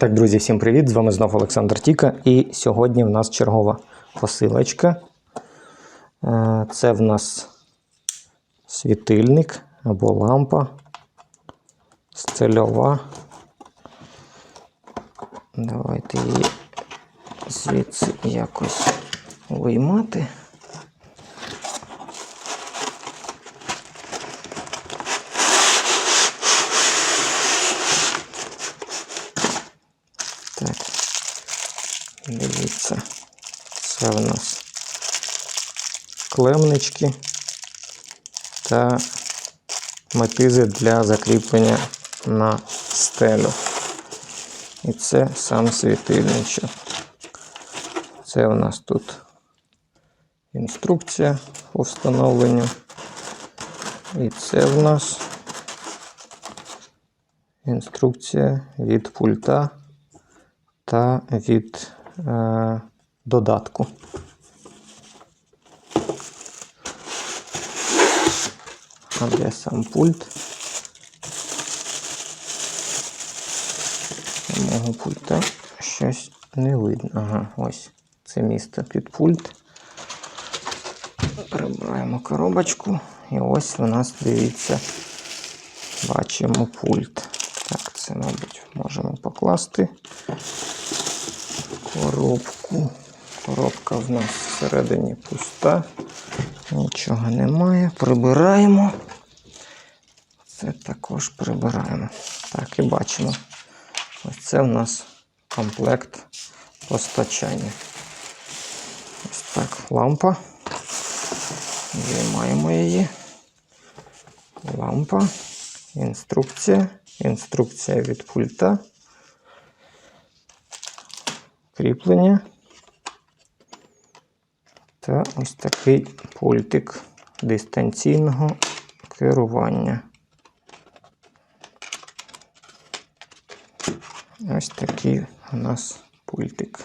Так, друзі, всім привіт! З вами знову Олександр Тіка. І сьогодні в нас чергова посилочка. Е, Це в нас світильник або лампа стильова. Давайте її звідси якось виймати. Так. Дивіться, це в нас клемнички та метизи для закріплення на стелю. І це сам світильничок. Це у нас тут інструкція по встановленню. І це в нас інструкція від пульта та від е, додатку. А де сам пульт? Самого пульта щось не видно. Ага, ось це місце під пульт. Прибираємо коробочку. І ось у нас, дивіться, бачимо пульт. Так, це, мабуть, можемо покласти коробку. Коробка в нас всередині пуста. Нічого немає. Прибираємо. Це також прибираємо. Так, і бачимо. Ось це в нас комплект постачання. Ось так, лампа. Виймаємо її. Лампа. Інструкція. Інструкція від пульта. Кріплення. Та ось такий пультик дистанційного керування. Ось такий у нас пультик.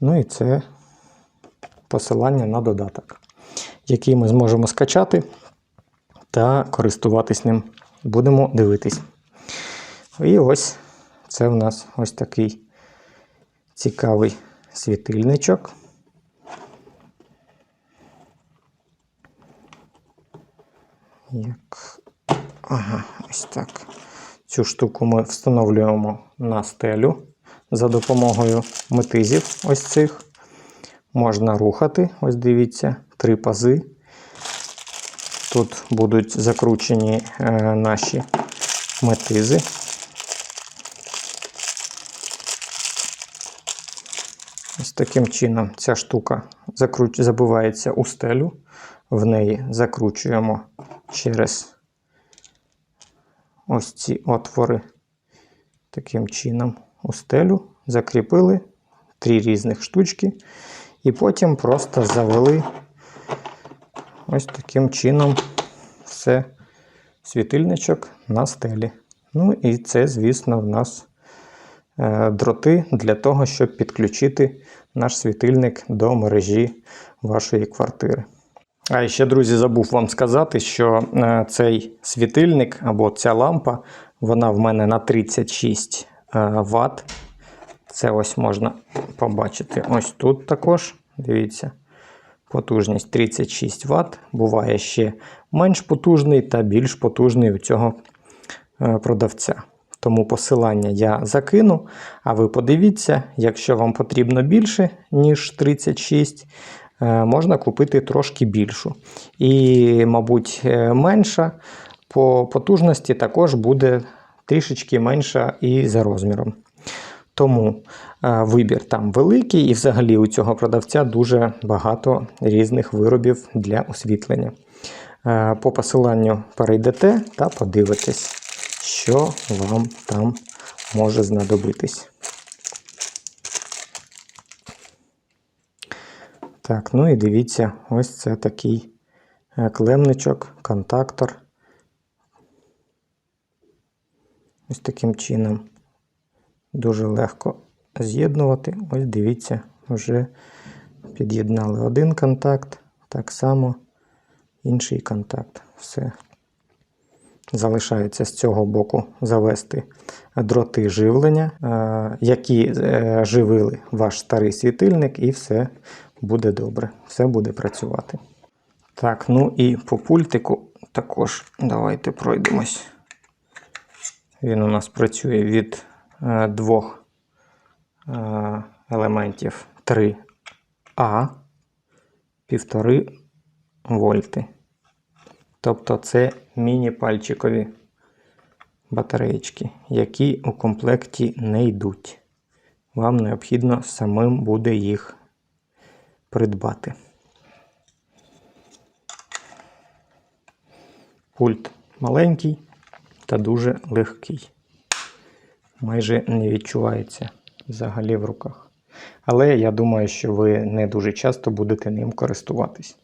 Ну і це посилання на додаток, який ми зможемо скачати та користуватись ним. Будемо дивитись. І ось це в нас ось такий цікавий світильничок. Як... Ага, ось так. Цю штуку ми встановлюємо на стелю за допомогою метизів ось цих. Можна рухати, ось дивіться, три пази. Тут будуть закручені е, наші метизи. Ось таким чином ця штука забивається у стелю. В неї закручуємо через ось ці отвори. Таким чином у стелю закріпили три різних штучки. І потім просто завели ось таким чином все світильничок на стелі. Ну і це, звісно, в нас е, дроти для того, щоб підключити наш світильник до мережі вашої квартири. А ще, друзі, забув вам сказати, що е, цей світильник або ця лампа, вона в мене на 36 е, Вт. Це ось можна побачити ось тут також. Дивіться, потужність 36 Вт. Буває ще менш потужний та більш потужний у цього е, продавця. Тому посилання я закину. А ви подивіться, якщо вам потрібно більше, ніж 36, е, можна купити трошки більшу. І, мабуть, е, менша по потужності також буде трішечки менша і за розміром. Тому е, вибір там великий, і взагалі у цього продавця дуже багато різних виробів для освітлення. Е, По посиланню перейдете та подивитесь, що вам там може знадобитись. Так, ну і дивіться, ось це такий е, клемничок, контактор. Ось таким чином дуже легко з'єднувати. Ось дивіться, вже під'єднали один контакт, так само інший контакт. Все. Залишається з цього боку завести дроти живлення, е, які е, живили ваш старий світильник, і все буде добре, все буде працювати. Так, ну і по пультику також давайте пройдемось. Він у нас працює від е, двох е, елементів 3А, 1,5 вольти. Тобто це міні-пальчикові батареєчки, які у комплекті не йдуть. Вам необхідно самим буде їх придбати. Пульт маленький та дуже легкий. Майже не відчувається взагалі в руках. Але я думаю, що ви не дуже часто будете ним користуватись.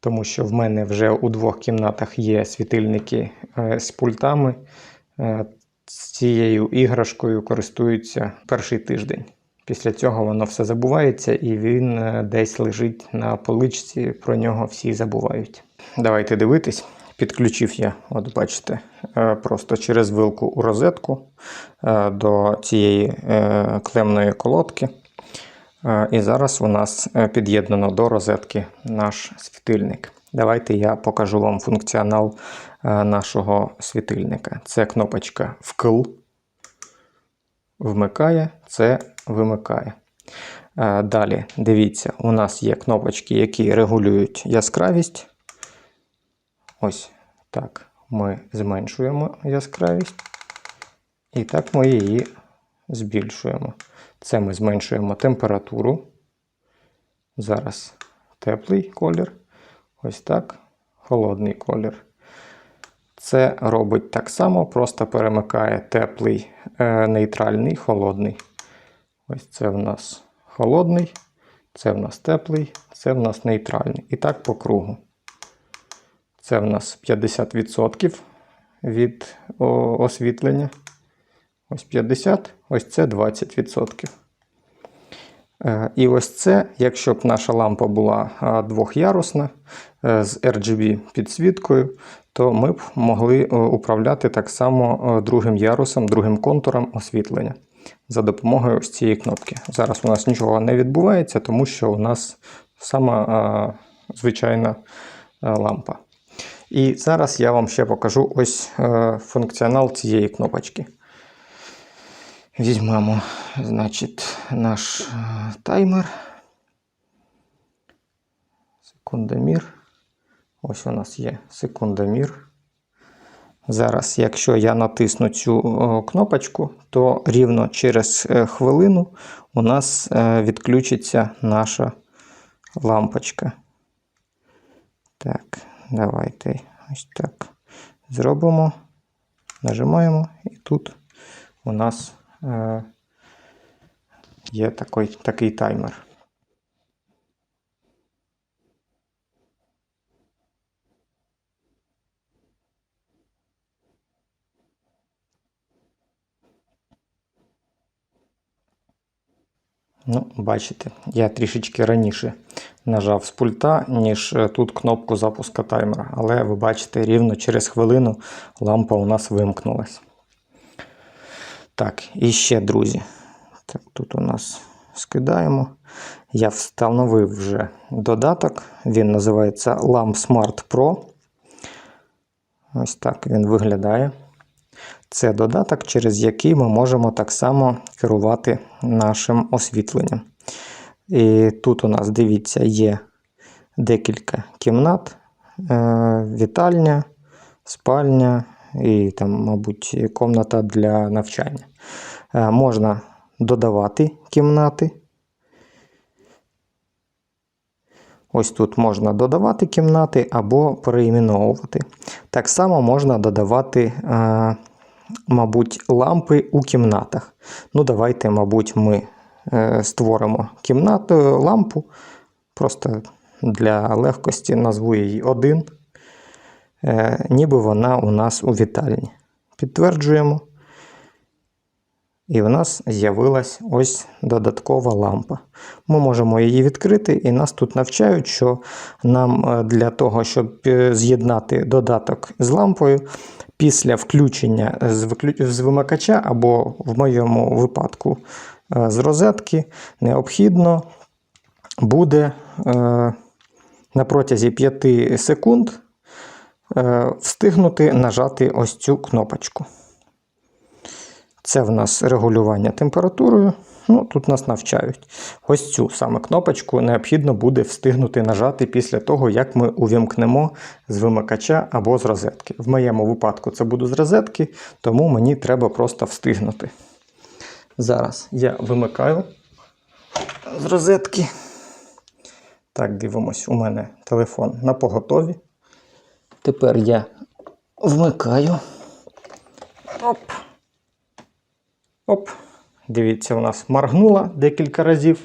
Тому що в мене вже у двох кімнатах є світильники е, з пультами. Е, Цією іграшкою користуються перший тиждень. Після цього воно все забувається і він е, десь лежить на поличці, про нього всі забувають. Давайте дивитись. Підключив я, от бачите, е, просто через вилку у розетку е, до цієї клемної колодки. І зараз у нас під'єднано до розетки наш світильник. Давайте я покажу вам функціонал нашого світильника. Це кнопочка вкл, вмикає, це вимикає. Е, Далі, дивіться, у нас є кнопочки, які регулюють яскравість. Ось так ми зменшуємо яскравість. І так ми її збільшуємо. Це ми зменшуємо температуру. Зараз теплий колір. Ось так, холодний колір. Це робить так само, просто перемикає теплий, е, нейтральний, холодний. Ось це в нас холодний, це в нас теплий, це в нас нейтральний. І так по кругу. Це в нас 50% від освітлення. Ось 50, ось це 20%. Е, І ось це, якщо б наша лампа була двохярусна е, з RGB підсвіткою, то ми б могли е, управляти так само другим ярусом, другим контуром освітлення за допомогою ось цієї кнопки. Зараз у нас нічого не відбувається, тому що у нас сама а, звичайна а, лампа. І зараз я вам ще покажу ось е, функціонал цієї кнопочки. Візьмемо, значить, наш е, таймер. Секундомір. Ось у нас є секундомір. Зараз, якщо я натисну цю кнопочку, то рівно через е, хвилину у нас е, відключиться наша лампочка. Так, давайте ось так зробимо. Нажимаємо, і тут у нас е, є такий, такий таймер. Ну, бачите, я трішечки раніше нажав з пульта, ніж е, тут кнопку запуска таймера. Але ви бачите, рівно через хвилину лампа у нас вимкнулась. Так, і ще, друзі. Так, тут у нас скидаємо. Я встановив вже додаток. Він називається Lamp Smart Pro. Ось так він виглядає. Це додаток, через який ми можемо так само керувати нашим освітленням. І тут у нас, дивіться, є декілька кімнат, е, вітальня, спальня і там, мабуть, комната для навчання. Е, Можна додавати кімнати. Ось тут можна додавати кімнати або переіменовувати. Так само можна додавати, е, мабуть, лампи у кімнатах. Ну, давайте, мабуть, ми е, створимо кімнату лампу. Просто для легкості назву її 1. Е, ніби вона у нас у вітальні. Підтверджуємо. І в нас з'явилась ось додаткова лампа. Ми можемо її відкрити, і нас тут навчають, що нам е, для того, щоб е, з'єднати додаток з лампою, після включення з вимикача, або в моєму випадку е, з розетки, необхідно буде на протязі 5 секунд встигнути нажати ось цю кнопочку. Це в нас регулювання температурою. Ну, тут нас навчають. Ось цю саме кнопочку необхідно буде встигнути нажати після того, як ми увімкнемо з вимикача або з розетки. В моєму випадку це буде з розетки, тому мені треба просто встигнути. Зараз я вимикаю з розетки. Так, дивимось, у мене телефон на поготові. Тепер я вмикаю. Оп. Оп. Дивіться, у нас моргнула декілька разів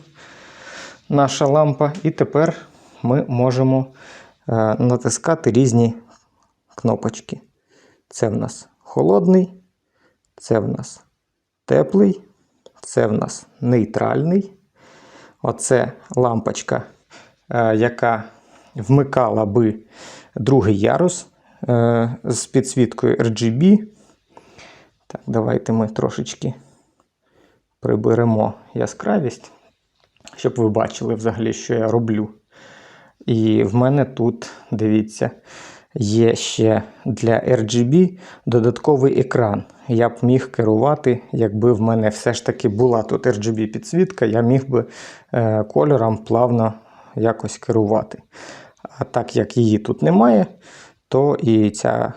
наша лампа, і тепер ми можемо е, натискати різні кнопочки. Це в нас холодний, це в нас теплий, це в нас нейтральний. Оце лампочка, е, яка вмикала би другий ярус е, з підсвіткою RGB. Так, давайте ми трошечки приберемо яскравість, щоб ви бачили взагалі, що я роблю. І в мене тут, дивіться, є ще для RGB додатковий екран. Я б міг керувати, якби в мене все ж таки була тут RGB підсвітка, я міг би е, кольором плавно якось керувати. А так як її тут немає, то і ця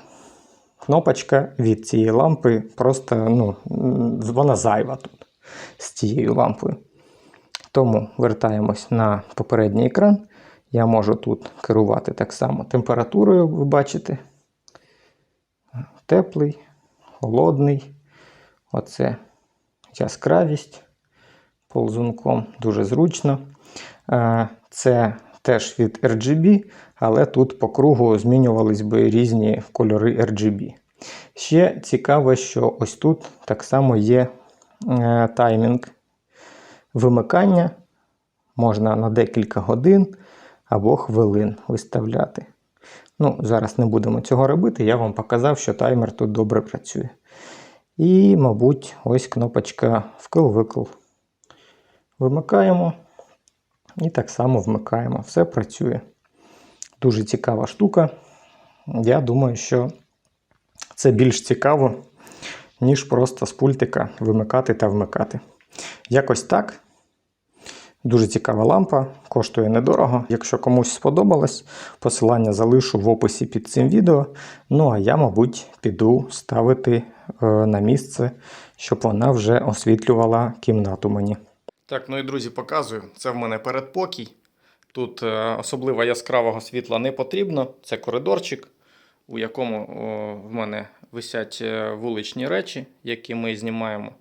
кнопочка від цієї лампи просто ну, вона зайва тут з цією лампою. Тому вертаємось на попередній екран. Я можу тут керувати так само температурою, ви бачите. Теплий, холодний. Оце яскравість ползунком, дуже зручно. Е, Це теж від RGB, але тут по кругу змінювались би різні кольори RGB. Ще цікаво, що ось тут так само є таймінг вимикання. Можна на декілька годин або хвилин виставляти. Ну, зараз не будемо цього робити. Я вам показав, що таймер тут добре працює. І, мабуть, ось кнопочка вкл-викл. Вимикаємо і так само вмикаємо. Все працює. Дуже цікава штука. Я думаю, що це більш цікаво, ніж просто з пультика вимикати та вмикати. Якось так. Дуже цікава лампа, коштує недорого. Якщо комусь сподобалось, посилання залишу в описі під цим відео. Ну а я, мабуть, піду ставити е, на місце, щоб вона вже освітлювала кімнату мені. Так, ну і друзі, показую. Це в мене передпокій. Тут е, особливо яскравого світла не потрібно. Це коридорчик, у якому в мене висять е, вуличні речі, які ми знімаємо.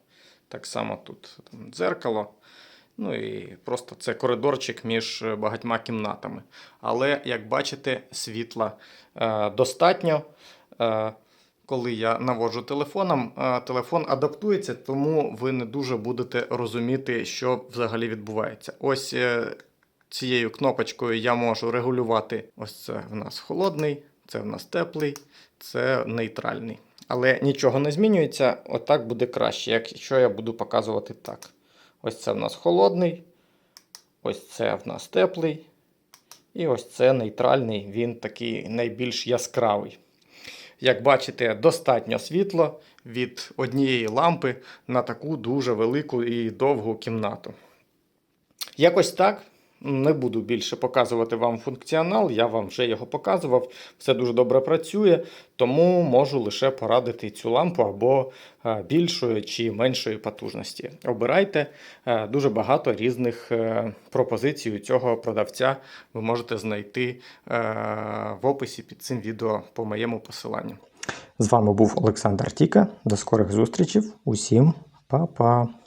Так само тут там, дзеркало. Ну і просто це коридорчик між е, багатьма кімнатами. Але, як бачите, світла е, достатньо. Е, коли я наводжу телефоном, е, телефон адаптується, тому ви не дуже будете розуміти, що взагалі відбувається. Ось е, цією кнопочкою я можу регулювати. Ось це в нас холодний, це в нас теплий, це нейтральний. Але нічого не змінюється, отак буде краще, якщо я буду показувати так. Ось це в нас холодний, ось це в нас теплий. І ось це нейтральний, він такий найбільш яскравий. Як бачите, достатньо світло від однієї лампи на таку дуже велику і довгу кімнату. Якось так. Не буду більше показувати вам функціонал, я вам вже його показував. Все дуже добре працює, тому можу лише порадити цю лампу або е, більшої чи меншої потужності. Обирайте Е, дуже багато різних е, пропозицій у цього продавця ви можете знайти в описі під цим відео по моєму посиланню. З вами був Олександр Тіка. До скорих зустрічей. Усім па-па!